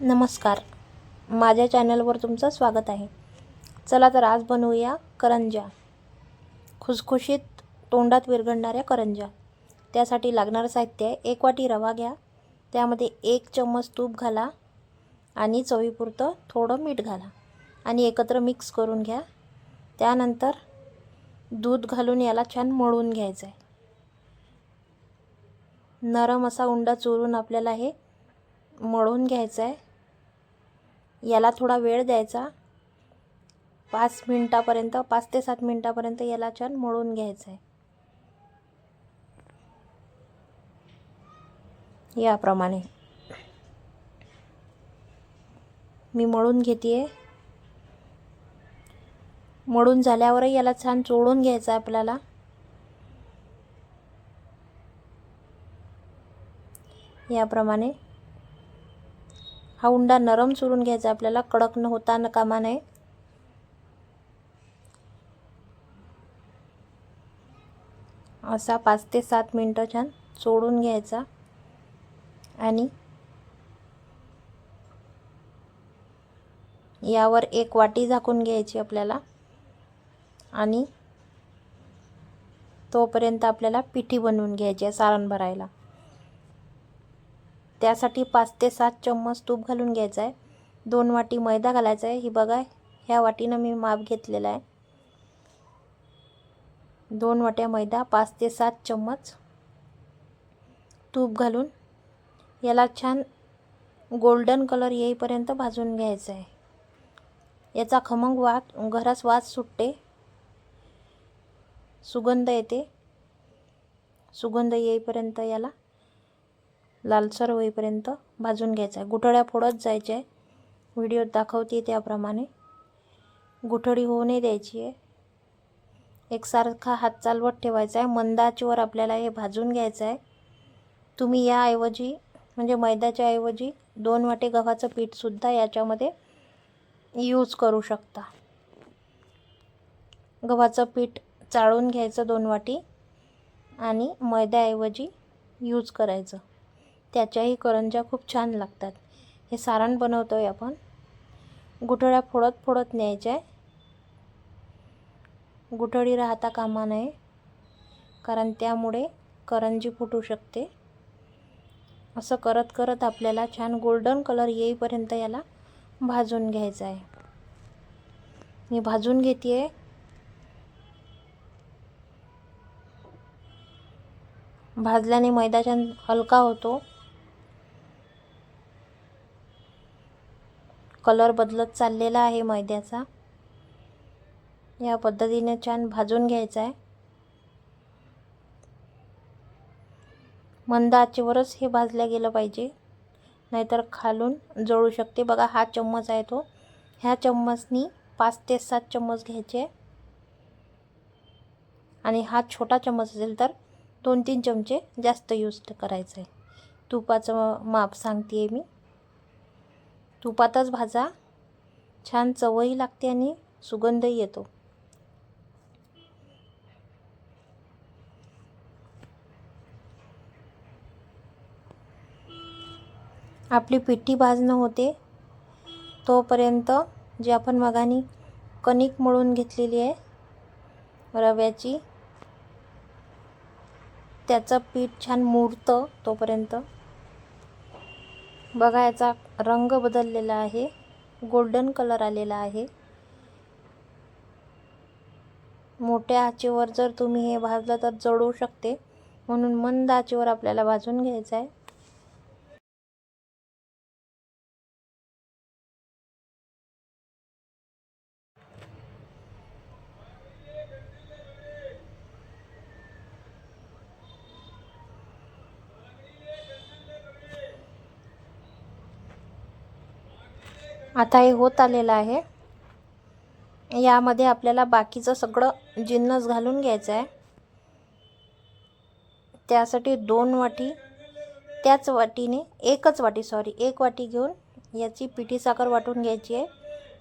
नमस्कार. माझ्या चॅनलवर तुमचं स्वागत आहे. चला तर आज बनवूया करंज्या. खुसखुशीत तोंडात विरघळणाऱ्या करंज्या. त्यासाठी लागणारं साहित्य आहे एक वाटी रवा घ्या. त्यामध्ये एक चम्मच तूप घाला आणि चवीपुरतं थोडं मीठ घाला आणि एकत्र मिक्स करून घ्या. त्यानंतर दूध घालून याला छान मळून घ्यायचं आहे नरम असा उंडा चोरून आपल्याला हे मळून घ्यायचं आहे याला थोडा वेळ द्यायचा. पाच मिनटापर्यंत पाच ते सात मिनटापर्यंत याला छान मळून घ्यायचं आहे याप्रमाणे. मी मळून घेते मळून झाल्यावरही याला छान चोळून घ्यायचं आहे आपल्याला. याप्रमाणे. हा उंडा नरम चुरून घ्यायचा. आपल्याला कडक न होता न कामा नये. असा पाच ते सात मिनटं छान चोळून घ्यायचा. आणि यावर एक वाटी झाकून घ्यायची आपल्याला. आणि तोपर्यंत आपल्याला पिठी बनवून घ्यायची आहे सारण भरायला. त्यासाठी पाच ते सात चम्मच तूप घालून घ्यायचं आहे. दोन वाटी मैदा घालायचा आहे. ही बघा ह्या वाटीनं मी माप घेतलेला आहे. दोन वाट्या मैदा पाच ते सात चम्मच तूप घालून याला छान गोल्डन कलर येईपर्यंत भाजून घ्यायचं आहे. याचा खमंग वाद घरास वास सुटते. सुगंध येते. सुगंध येईपर्यंत याला लालसर होईपर्यंत भाजून घ्यायचा आहे. गुठळ्या फोडत जायच्या आहे व्हिडिओत दाखवते त्याप्रमाणे. गुठळी होऊ नाही द्यायची आहे. एकसारखा हात चालवत ठेवायचा आहे. मंदाचीवर आपल्याला हे भाजून घ्यायचं आहे. तुम्ही याऐवजी म्हणजे मैद्याच्या ऐवजी दोन वाटे गव्हाचं पीठसुद्धा याच्यामध्ये यूज करू शकता. गव्हाचं पीठ चाळून घ्यायचं दोन वाटी आणि मैद्याऐवजी यूज करायचं. त्याच्याही करंज्या खूप छान लागतात. हे सारण बनवतो आहे आपण. गुठळ्या फोडत फोडत न्यायच्या आहे. गुठळी राहता कामा नये. कारण त्यामुळे करंजी फुटू शकते. असं करत करत आपल्याला छान गोल्डन कलर येईपर्यंत याला भाजून घ्यायचं आहे. मी भाजून घेते आहे भाजल्याने मैदा छान हलका होतो. कलर बदलत चाललेला आहे मैद्याचा. या पद्धतीने छान भाजून घ्यायचा आहे. मंद आचेवरच हे भाजलं गेलं पाहिजे. नाहीतर खालून जळू शकते. बघा हा चम्मच आहे तो. ह्या चम्मचनी पाच ते सात चम्मच घ्यायचे. आणि हा छोटा चम्मच असेल तर दोन तीन चमचे जास्त यूज करायचं आहे तुपाचं माप सांगते आहे मी. तुपातच भाजा. छान चवही लागते आणि सुगंधही येतो. आपली पिठी भाजणं होते. तोपर्यंत जे आपण मगानी कणिक मळून घेतलेली आहे रव्याची त्याचं पीठ छान मुरतं तोपर्यंत. बघा याचा रंग बदललेला आहे. गोल्डन कलर आलेला आहे. मोठ्या आचेवर जर तुम्ही हे भाजलं तर जळू शकते. म्हणून मंद आचेवर आपल्याला भाजून घ्यायचं आहे. आता हे होत आलेलं आहे. यामध्ये आपल्याला बाकीचं सगळं जिन्नस घालून घ्यायचं आहे. त्यासाठी दोन वाटी त्याच वाटीने एकच वाटी सॉरी एक वाटी घेऊन याची पिठी साखर वाटून घ्यायची आहे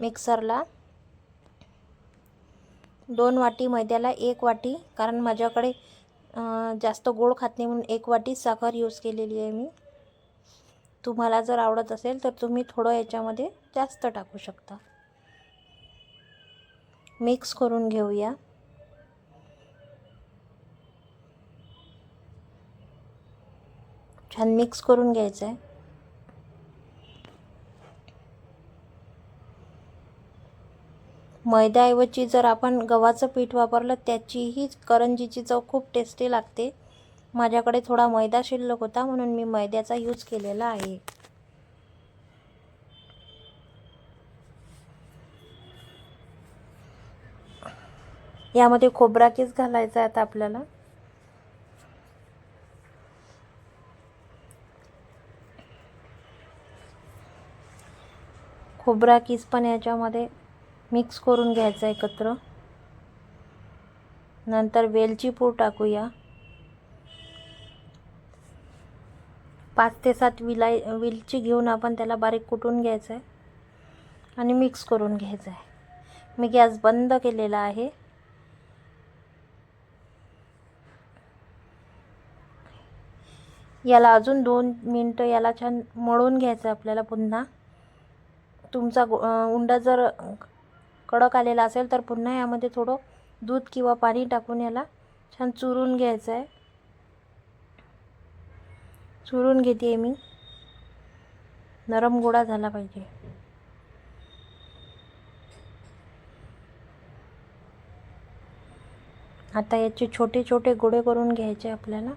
मिक्सरला. दोन वाटी मैद्याला एक वाटी कारण माझ्याकडे जास्त गोड खात नाही म्हणून एक वाटी साखर यूज केलेली आहे मी. तुम्हाला जर आवडत असेल तर तुम्ही थोडं याच्यामध्ये जास्त टाकू शकता. मिक्स करून घेऊया. छान मिक्स करून घ्यायचं आहे मैद्याऐवजी जर आपण गव्हाचं पीठ वापरलं त्याचीही करंजीची चव खूप टेस्टी लागते. माझ्याकडे थोडा मैदा शिल्लक होता म्हणून मी मैद्याचा यूज केलेला आहे. यामध्ये खोबरा किस घालायचा आहे आता आपल्याला? खोबरा किस पण याच्यामध्ये मिक्स करून घ्यायचं एकत्र. नंतर वेलची पूड टाकूया. पाच ते सात विलाय वेलची घेऊन आपण त्याला बारीक कुटून घ्यायचं आहे आणि मिक्स करून घ्यायचं आहे मी गॅस बंद केलेला आहे. याला अजून दोन मिनटं याला छान मळून घ्यायचं आहे आपल्याला पुन्हा. तुमचा उंडा जर कडक आलेला असेल तर पुन्हा यामध्ये थोडं दूध किंवा पाणी टाकून याला छान चुरून घ्यायचं आहे चुरून घेते आहे मी. नरम गोळा झाला पाहिजे. आता याचे छोटे छोटे गोळे करून घ्यायचे आपल्याला.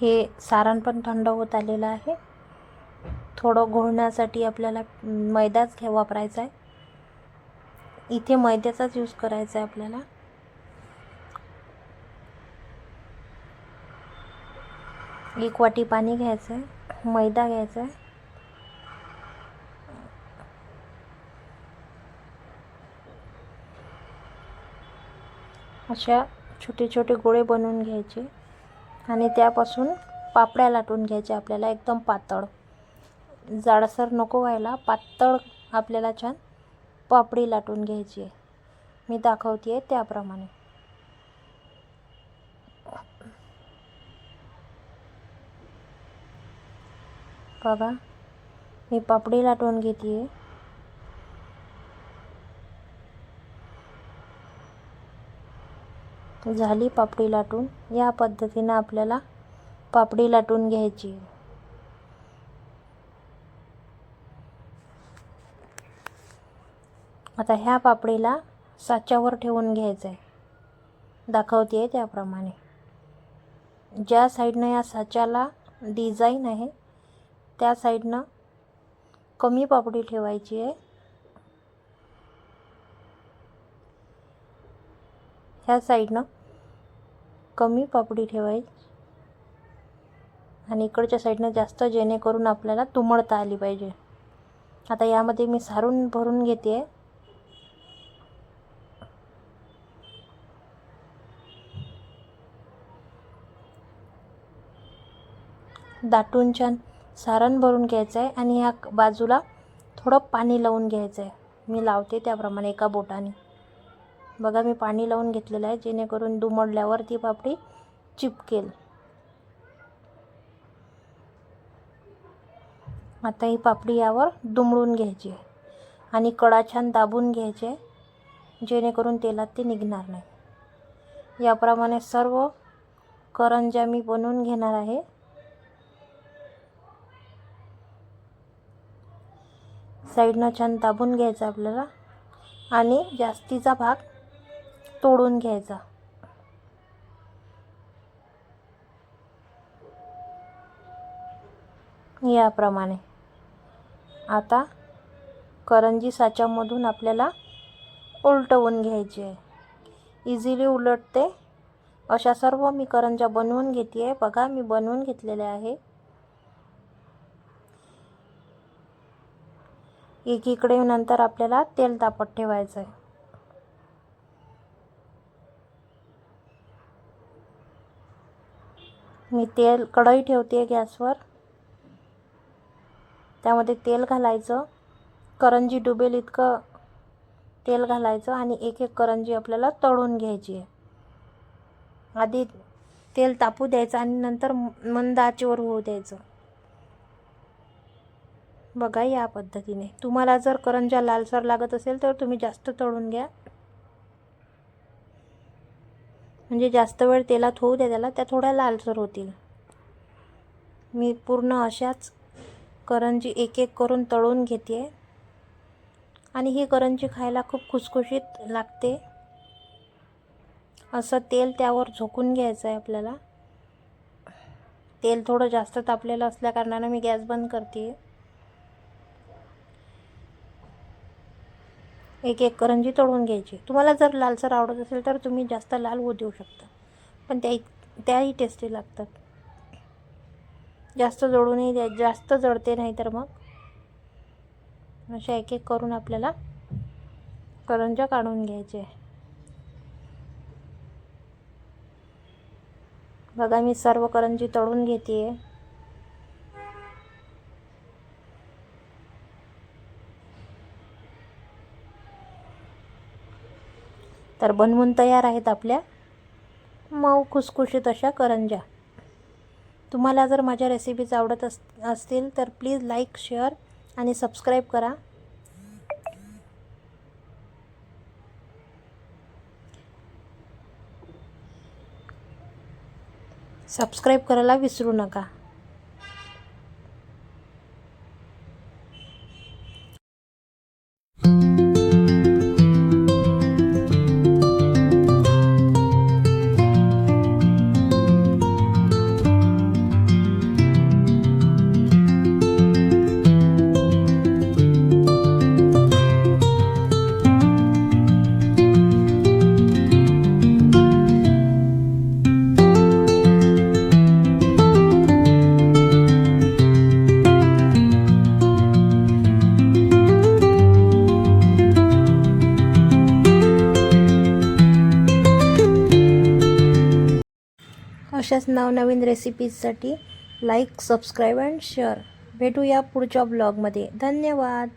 हे सारण पण थंड होत आलेलं आहे. थोडं घोळण्यासाठी आपल्याला मैदाच घ्या वापरायचा आहे इथे मैद्याचाच यूज करायचा आहे आपल्याला. एक वाटी पाणी घ्यायचं आहे मैदा घ्यायचा आहे अशा छोटे छोटे गोळे बनवून घ्यायचे. आणि त्यापासून पापड्या लाटून घ्यायच्या आपल्याला एकदम पातळ. जाडसर नको व्हायला पातळ आपल्याला छान पापडी लाटून घ्यायची आहे. मी दाखवते आहे त्याप्रमाणे. बघा मी पापडी लाटून घेते आहे झाली पापडी लाटून. या पद्धतीनं आपल्याला पापडी लाटून घ्यायची. आता ह्या पापडीला साच्यावर ठेवून घ्यायचं आहे दाखवते आहे त्याप्रमाणे. ज्या साईडनं या साच्याला डिझाईन आहे त्या साईडनं कमी पापडी ठेवायची आहे. ह्या साईडनं कमी पापडी ठेवायची. आणि इकडच्या साईडनं जास्त जेणेकरून आपल्याला तुमळता आली पाहिजे. आता यामध्ये मी सारून भरून घेते. आहे दाटून छान सारण भरून घ्यायचं आहे आणि ह्या बाजूला थोडं पाणी लावून घ्यायचं आहे मी लावते त्याप्रमाणे एका बोटाने. बघा मी पाणी लावून घेतलेलं आहे जेणेकरून दुमडल्यावर ती पापडी चिपकेल. आता ही पापडी यावर दुमडून घ्यायची आहे आणि कडा छान दाबून घ्यायचे जेणेकरून तेलात ते निघणार नाही. याप्रमाणे सर्व करंज्या मी बनवून घेणार आहे. साईडनं छान दाबून घ्यायचं आपल्याला. आणि जास्तीचा भाग तोडून घ्यायचा. याप्रमाणे. आता करंजी साच्यामधून आपल्याला उलटवून घ्यायची आहे. इझिली उलटते. अशा सर्व मी करंजा बनवून घेते आहे बघा मी बनवून घेतलेल्या आहे. एकीकडे नंतर आपल्याला तेल तापत ठेवायचं आहे मी तेल कढई ठेवते आहे गॅसवर. त्यामध्ये तेल घालायचं. करंजी डुबेल इतकं तेल घालायचं आणि एक एक करंजी आपल्याला तळून घ्यायची आहे. आधी तेल तापू द्यायचं आणि नंतर मंद आचेवर होऊ द्यायचं. बघा या पद्धतीने. तुम्हाला जर करंजा लालसर लागत असेल तर तुम्ही जास्त तळून घ्या. म्हणजे जास्त वेळ तेलात होऊ द्या त्याला त्या थोड्या लालसर होतील. मी पूर्ण अशाच करंजी एक एक करून तळून घेते. आणि ही करंजी खायला खूप खुसखुशीत लागते. असं तेल त्यावर झोकून घ्यायचं आहे आपल्याला. तेल थोडं जास्त तापलेलं असल्याकारणानं मी गॅस बंद करते. एक एक करंजी तळून घ्यायची. तुम्हाला जर लालसर आवडत असेल तर तुम्ही जास्त लाल होऊ देऊ शकता. पण त्या त्याही टेस्टी लागतात. जास्त जळूनही द्या जास्त जळते नाही तर मग अशा एक एक करून आपल्याला करंजा काढून घ्यायचे. बघा मी सर्व करंजी तळून घेते तर बनवून तयार आहेत आपल्या. मऊ खुसखुशीत अशा करंजा तुम्हाला जर माझ्या रेसिपीज आवडत अस असतील तर प्लीज लाईक शेअर आणि सबस्क्राईब करा. सबस्क्राईब करायला विसरू नका. अशाच नवनवीन रेसिपीजसाठी लाईक सबस्क्राईब अँड शेअर भेटूया पुढच्या ब्लॉगमध्ये धन्यवाद.